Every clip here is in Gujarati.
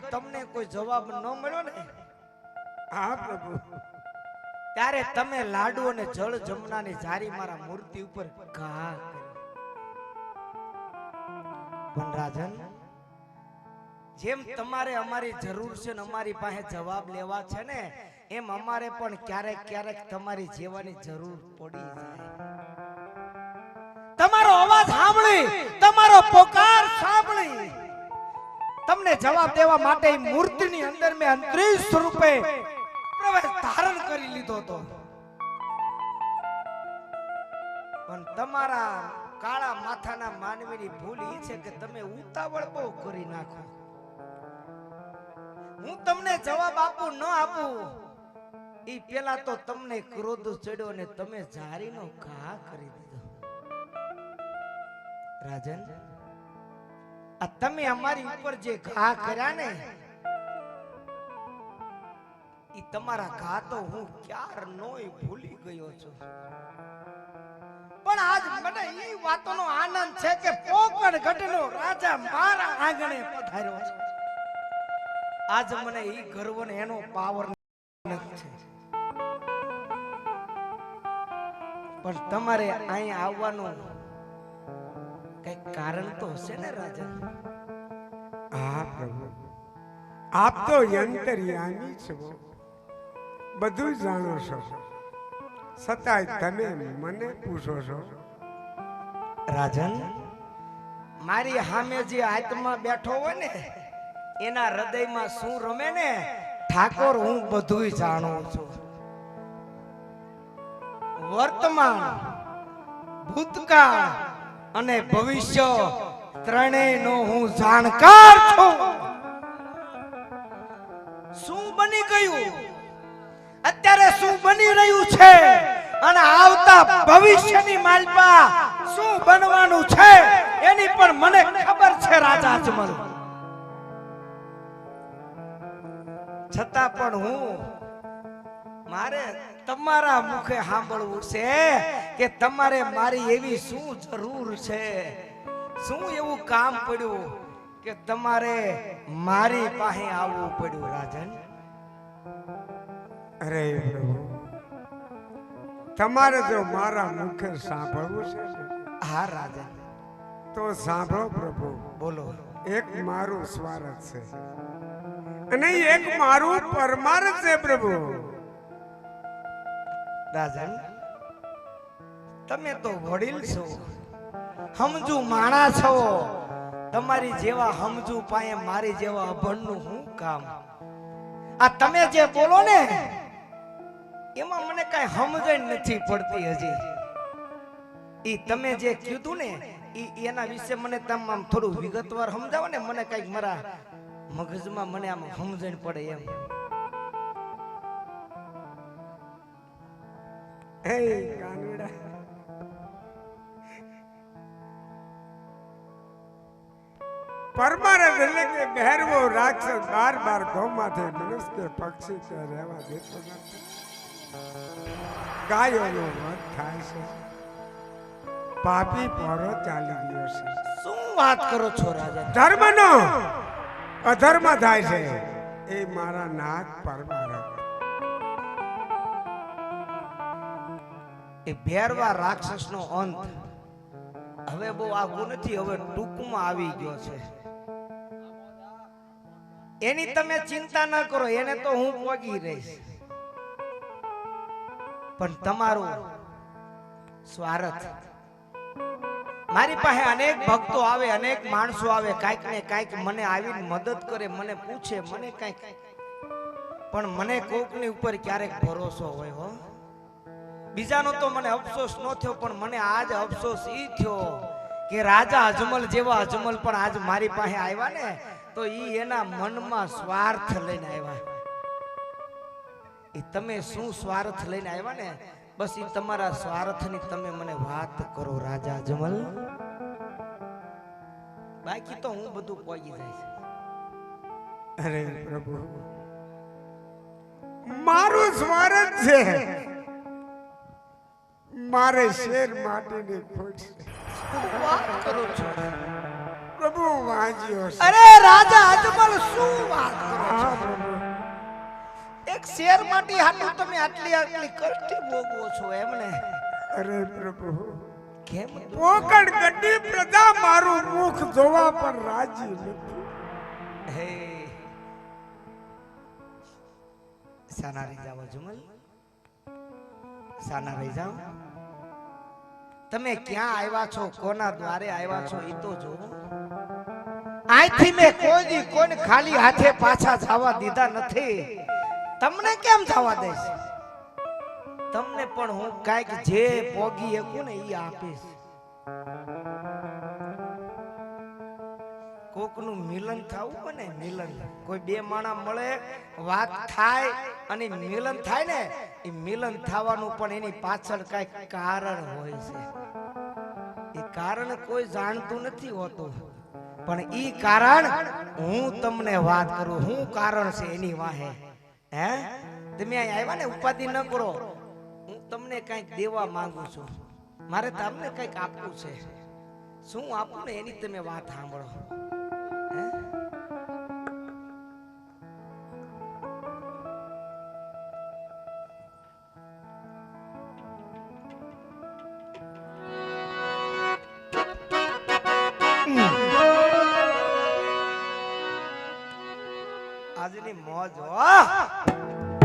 કરી તમને કોઈ જવાબ ન મળ્યો ને? હા, પ્રભુ. ત્યારે તમે લાડુ અને જળ જમનાની જારી મારા મૂર્તિ ઉપર ઘા પણ રાજન, જેમ તમારે અમારી જરૂર છે ને અમારી પાસે જવાબ લેવા છે ને, એમ અમારે પણ ક્યારેક ક્યારેક તમારી જેવાની જરૂર પડી જાય. જવાબ દેવા માટે મૂર્તિની અંદર મેં અંતરીશ સ્વરૂપે પ્રવેશ ધારણ કરી લીધો હતો. પણ તમારા કાળા માથાના માનવીની ભૂલ એ છે કે તમે ઉતાવળ બહુ કરી નાખો. હું તમને જવાબ આપું, ન આપું એ પેલા તો તમને ક્રોધ ચડ્યો ને તમે જારીનો ઘા કરી દીધો. રાજન આ તમે અમારી ઉપર જે ઘા કર્યા ને એ તમારા ઘા તો હું ક્યાર નોય ભૂલી ગયો છું. પણ આજ મને એ વાતોનો આનંદ છે કે પોકણ ઘટનો રાજા મારા આંગણે પધાર્યો છે. આજ મને એ ગર્વ ને એનો પાવર છે. પણ તમારે અહીંયા આવવાનું કંઈક કારણ તો હશે ને રાજા? હા પ્રભુ આપ તો યંતરયામી છો. બધું જાણો છો. છતાંય તમે મને પૂછો છો. રાજન? મારી સામે જે આત્મા બેઠો હોય ને એના હૃદયમાં શું રમે ને ઠાકોર હું બધુંય જાણું છું. વર્તમાન ભૂતકાળ અને ભવિષ્ય ત્રણેયનો હું જાણકાર છું. શું બની ગયું? અત્યારે શું બની રહ્યું છે? અને આવતા ભવિષ્યની માલપા શું બનવાનું છે? એની પણ મને ખબર છે રાજા અજમલ. છતાં પણ હું મારે તમારા મુખે સાંભળવું છે કે તમારે મારી એવી શું જરૂર છે? શું એવું કામ પડ્યું કે તમારે મારી પાસે આવવું પડ્યું રાજન? અરે પ્રભુ તમારે જો મારા મુખે સાંભળવું છે. હા રાજન. તો સાંભળો પ્રભુ બોલો. એક મારું સ્વાર્થ છે અને એક મારું પરમાર્થ છે પ્રભુ. રાજન તમે તો વડીલ છો. સમજુ માણા છો. તમારી જેવા સમજુ પાએ મારી જેવા અભણનું હું કામ? આ તમે જે બોલો ને, એમાં મને કઈ સમજણ નથી પડતી હજી. ઈ તમે જે કીધું ને, ઈ એના વિશે મને તમે આમ થોડું વિગતવાર સમજાવો ને, મને કંઈક મારા મગજમાં મને આમ સમજણ પડે એમ. હે કાનુડા પરમાનંદ એટલે કે બહેરવો રાક્ષસ બાર બાર ગૌમાંથી મનુષ્ય પક્ષી કે રહેવા દેતો નથી. ગાયોનો વધ થાય છે. પાપી પોરો ચાલી ગયો છે. શું વાત કરો છો રાજા? ધર્મનો અધર્મ થાય છે. એ મારા નાથ પરમાનંદ એ ભેરવા રાક્ષસનો અંત. હવે બહુ આગું નથી હવે ટૂંકમાં આવી ગયો છે. એની તમે ચિંતા ન કરો એને તો હું પોગી રહીશ. પણ તમારું સ્વાર્થ. મારી પાસે અનેક ભક્તો આવે અનેક માણસો આવે કાંઈક ને કાંઈક મને આવીને મદદ કરે મને પૂછે મને કાંઈક. પણ મને કોકની ઉપર ક્યારેક ભરોસો હોય હો. બીજાનો તો મને અફસોસ ન થયો, પણ મને આજ અફસોસ ઈ થયો કે રાજા અજમલ જેવા અજમલ પણ આજ મારી પાસે આવ્યા ને, તો ઈ એના મનમાં સ્વાર્થ લઈને આવ્યા. એ તમે શું સ્વાર્થ લઈને આવ્યા ને? બસ ઈ તમારા સ્વાર્થની તમે મને વાત કરો, રાજા અજમલ. બાકી તો હું બધું પોગી જાય અરે પ્રભુ, મારું સ્વાર્થ છે. મારે શેર માટેની ખોટ પ્રભુ વાંચ્યો અરે રાજા અજમલ શું વાત કરો એક શેર માટે હાટું તમે આટલી આટલી કષ્ટી ભોગવો છો એમને. અરે પ્રભુ. કેમ? પોકડ ગड्डी પ્રજા મારું મુખ જોવા પણ રાજી નથી. હે. સાના રહી જાઓ અજમલ સાના રહી જાઓ તમે ક્યાં આવ્યા છો? કોના દ્વારે આવ્યા છો? એ તો જોવો. અહીંથી મેં કોઈ દી કોઈને ખાલી હાથે પાછા જવા દીધા નથી. તમને કેમ જવા દઈશ તમને પણ હું કાંઈક જે પોગી શકું ને એ આપીશ. કોકનું મિલન થવું હોય ને, મિલન. કોઈ બે માણા મળે, વાત થાય અને મિલન થાય ને એ મિલન થવાનું પણ એની પાછળ કંઈક કારણ હોય છે. એ કારણ કોઈ જાણતું નથી હોતું. પણ ઈ કારણ હું તમને વાત કરું, હું કારણ છે એની વાહે. હે? તમે અહીં આવ્યા ને, ઉપાધિ ન કરો. હું તમને કંઈક દેવા માંગુ છું. મારે તમને કંઈક આપવું છે. શું આપું ને એની તમે વાત સાંભળો. આજની મોજ હો.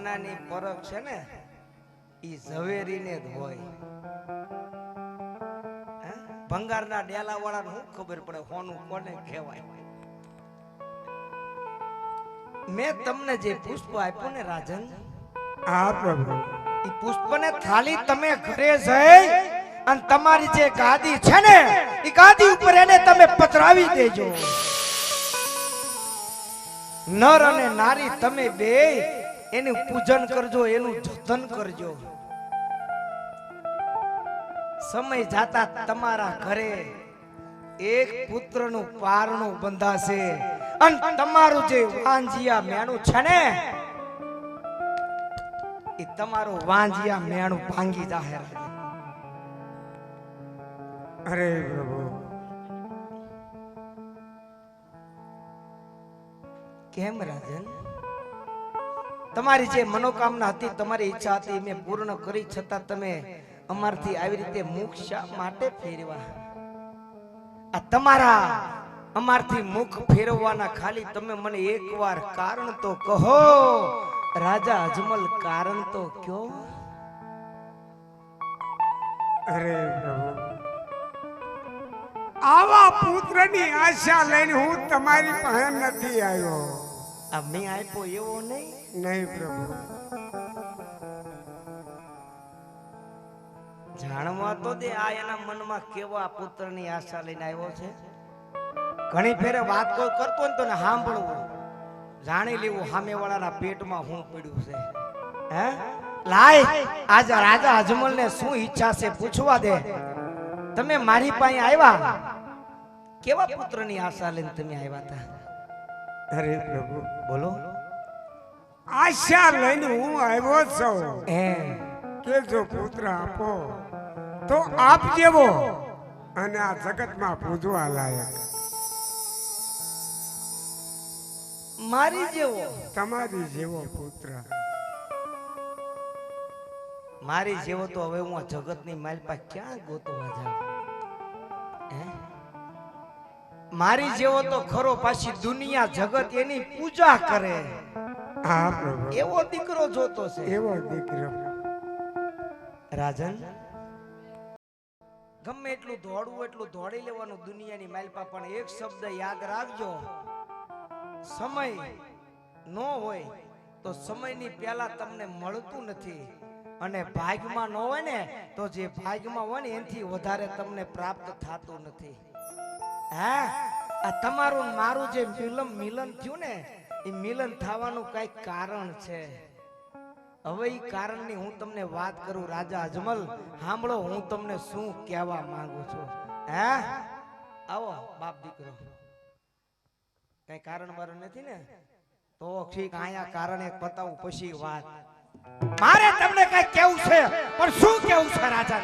હોનાની પરખ છે ને ઈ ઝવેરીને જ હોય. ભંગારના ડેલા વાળા શું ખબર પડે હોનું કોને કહેવાય. મેં તમને જે પુષ્પ આપ્યું ને રાજન હા પ્રભુ. ઈ પુષ્પને થાળી તમે ઘરે જઈ અને તમારી જે ગાદી છે ને ઈ ગાદી ઉપર એને તમે પધરાવી દેજો. નર અને નારી તમે બે એનું પૂજન કરજો એનું જતન કરજો. સમય જાતા તમારા ઘરે એક પુત્રનું પારણું બંધાશે. અને તમારું જે વાંજિયા મેણું છે ને એ તમારું વાંજિયા મેણું ભાંગી જાહેર અરે પ્રભુ. કેમ રાજન? તમારી જે મનોકામના હતી, તમારી ઈચ્છા હતી, મેં પૂર્ણ કરી, છતાં તમે અમારથી આવી રીતે મુખ માટે ફેરવા? આ તમારા અમારથી મુખ ફેરવવાના ખાલી તમે મને એકવાર કારણ તો કહો. રાજા અજમલ કારણ તો કયો? અરે પ્રભુ, આવા પુત્રની આશા લઈને હું તમારી પાસે નથી આવ્યો. આ મેં આપ્યો એવો નહીં. નહીં પ્રભુ. જાણવા તો દે આ એના મનમાં કેવા પુત્રની આશા લઈને આવ્યો છે. ઘણી ફેરે વાત કોઈ કરતો ને તો ને સાંભળવું. જાણી લેવું સામેવાળાના પેટમાં હું પડ્યું છે. હે? લાય આજ રાજા અજમલ ને શું ઈચ્છા છે પૂછવા દે. તમે મારી પાસે આવ્યા? કેવા પુત્રની આશા લઈને તમે આવ્યા હતા? અરે પ્રભુ બોલો. આશા લઈને હું આવ્યો છું. હે કે જો પુત્ર આપો તો આપ જેવો અને આ જગતમાં પૂજવા લાયક. મારી જેવો. તમારી જેવો પુત્ર. મારી જેવો તો હવે હું આ જગતની માલપા ક્યાં ગોતવા જાઉં? મારી જેવો તો ખરો પાછી દુનિયા જગત એની પૂજા કરે. હા પ્રભુ. એવો દીકરો જોતો છે. એવો દીકરો. રાજન ગમે એટલું દોડવું એટલું દોડી લેવાનું દુનિયાની માલપા પણ એક શબ્દ યાદ રાખજો. સમય નો હોય તો સમયની પહેલા તમને મળતું નથી. અને ભાગમાં ન હોય ને તો જે ભાગમાં હોય ને એનાથી વધારે તમને પ્રાપ્ત થતું નથી. તમારું મારું જે મિલન મિલન થયું ને, એ મિલન થવાનું કઈ કારણ છે. હવે એ કારણની હું તમને વાત કરું રાજા અજમલ, સાંભળો, હું તમને શું કહેવા માંગુ છું. હે, આવો, બાપ દીકરો. કઈ કારણ બારણ નથી ને? તો ઠીક અહીંયા કારણ એક બતાવું, પછી વાત. મારે તમને કઈ કેવું છે, પણ શું કેવું છે રાજા